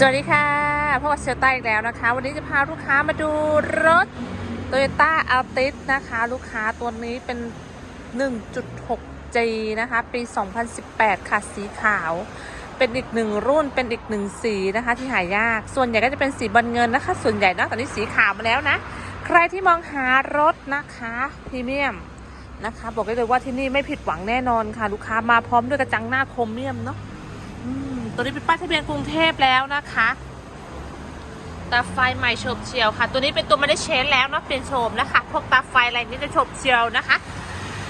สวัสดีค่ะพบกับเซลต้าอีกแล้วนะคะ วันนี้จะพาลูกค้ามาดูรถ Toyota Altis นะคะ ลูกค้าตัวนี้เป็น 1.6G นะคะ ปี 2018 ค่ะสีขาว เป็นอีกหนึ่งรุ่นเป็นอีกหนึ่งสีนะคะ ที่หายาก ส่วนใหญ่ก็จะเป็นสีบอลเงินนะคะ ส่วนใหญ่นะตอนนี้สีขาวมาแล้วนะ ใครที่มองหารถนะคะพรีเมียมนะคะ บอกได้เลยว่าที่นี่ไม่ผิดหวังแน่นอนค่ะ ลูกค้ามาพร้อมด้วยกระจังหน้าโครเมียมเนาะ ตัวนี้เป็นป้ายทะเบียนกรุงเทพแล้วนะคะ ตาไฟใหม่โฉบเฉียวค่ะ ตัวนี้เป็นตัวไม่ได้เชนแล้วเนาะเปลี่ยนโฉมแล้วค่ะ พวกตาไฟอะไรนี้จะโฉบเฉียวนะคะ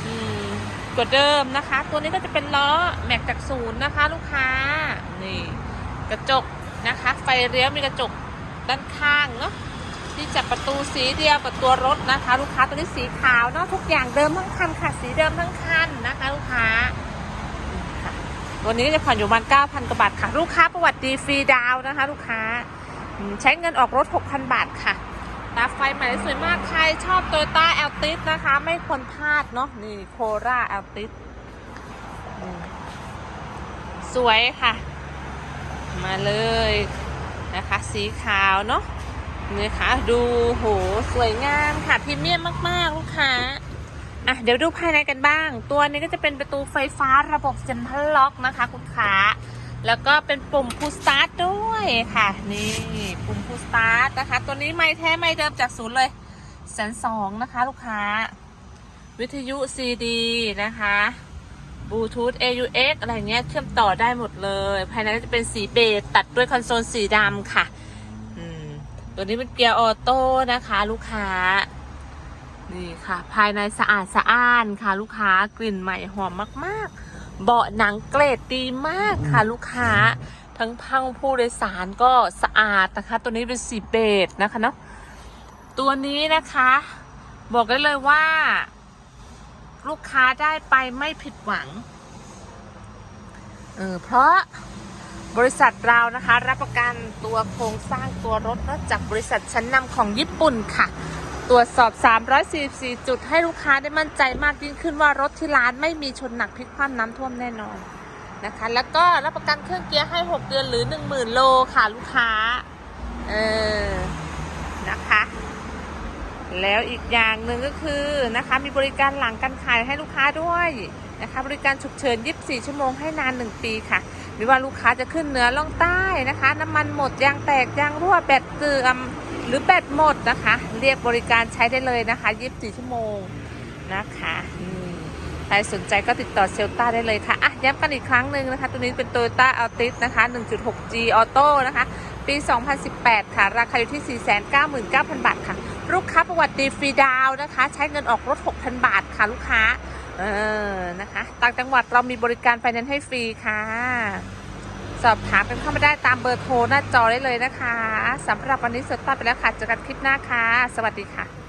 อืมกว่าเดิมนะคะ ตัวนี้ก็จะเป็นล้อแม็กจากศูนย์นะคะ ลูกค้า นี่กระจกนะคะ ไฟเลี้ยวมีกระจกด้านข้างเนาะที่จับประตูสีเดียวกับตัวรถนะคะ ลูกค้าตัวนี้สีขาวเนาะทุกอย่างเดิมทั้งคันค่ะสีเดิมทั้งคันนะคะ ลูกค้า ตัวนี้ก็จะผ่อนอยู่ประมาณ9,000กว่าบาทค่ะ ลูกค้าประวัติดีฟรีดาวนะคะ ลูกค้าใช้เงินออกรถ6,000บาทค่ะตาไฟใหม่สวยมากใครชอบโตโยต้าแอลติสนะคะ ไม่ควรพลาดเนาะนี่โคราแอลติสสวยค่ะ มาเลยนะคะ สีขาวเนาะนี่ค่ะ ดูโห สวยงามค่ะพรีเมียมมาก ๆ ลูกค้า อะเดี๋ยวดูภายในกันบ้าง ตัวนี้ก็จะเป็นประตูไฟฟ้าระบบเซ็นทรัลล็อกนะคะ คุณขาแล้วก็เป็นปุ่มพูสตาร์ทด้วยค่ะ นี่ปุ่มพูสตาร์ทนะคะ ตัวนี้ไม่แท้ไม่เดิมจากศูนย์เลยแสนสองนะคะ ลูกค้า วิทยุ CD นะคะบลูทูธ AUX อะไรเงี้ยเชื่อมต่อได้หมดเลย ภายในก็จะเป็นสีเบจตัดด้วยคอนโซลสีดำค่ะ ตัวนี้เป็นเกียร์ออโต้นะคะ ลูกค้า นี่ค่ะ ภายในสะอาดสะอ้านค่ะลูกค้ากลิ่นใหม่หอมมากๆ เบาะหนังเกรดดีมากค่ะลูกค้า ทั้งพังผู้โดยสารก็สะอาดนะคะ ตัวนี้เป็นสีเบจนะคะเนาะตัวนี้นะคะ บอกได้เลยว่า ลูกค้าได้ไปไม่ผิดหวังเออเพราะบริษัทเรานะคะ รับประกันตัวโครงสร้างตัวรถนะจากบริษัทชั้นนำของญี่ปุ่นค่ะ ตรวจสอบ 344 จุดให้ลูกค้าได้มั่นใจมากยิ่งขึ้นว่ารถที่ร้านไม่มีชนหนักพลิกคว่ำน้ำท่วมแน่นอนนะคะ แล้วก็รับประกันเครื่องเกียร์ให้ 6 เดือนหรือ 10,000 โลค่ะลูกค้า เออ นะคะ แล้วอีกอย่างหนึ่งก็คือนะคะ มีบริการหลังการขายให้ลูกค้าด้วยนะคะ บริการฉุกเฉิน 24 ชั่วโมงให้นาน 1 ปีค่ะไม่ว่าลูกค้าจะขึ้นเหนือล่องใต้นะคะ น้ำมันหมดยางแตกยางรั่วแบตเสื่อม หรือแบตหมดนะคะ เรียกบริการใช้ได้เลยนะคะ 24 ชั่วโมงนะคะใครสนใจก็ติดต่อเซลต้าได้เลยค่ะ อะ ย้ำกันอีกครั้งหนึ่งนะคะ ตัวนี้เป็น Toyota Altis นะคะ 1.6G Auto นะคะ ปี 2018 ค่ะ ราคาอยู่ที่ 499,000 บาทค่ะ ลูกค้าประวัติดีฟรีดาวน์นะคะ ใช้เงินออกรถ 6,000 บาทค่ะลูกค้า เออ นะคะ ต่างจังหวัดเรามีบริการไฟแนนซ์ให้ฟรีค่ะ สอบถามกันเข้ามาได้ตามเบอร์โทรหน้าจอได้เลยนะคะสำหรับวันนี้สุดตัดไปแล้วค่ะเจอกันคลิปหน้าค่ะ สวัสดีค่ะ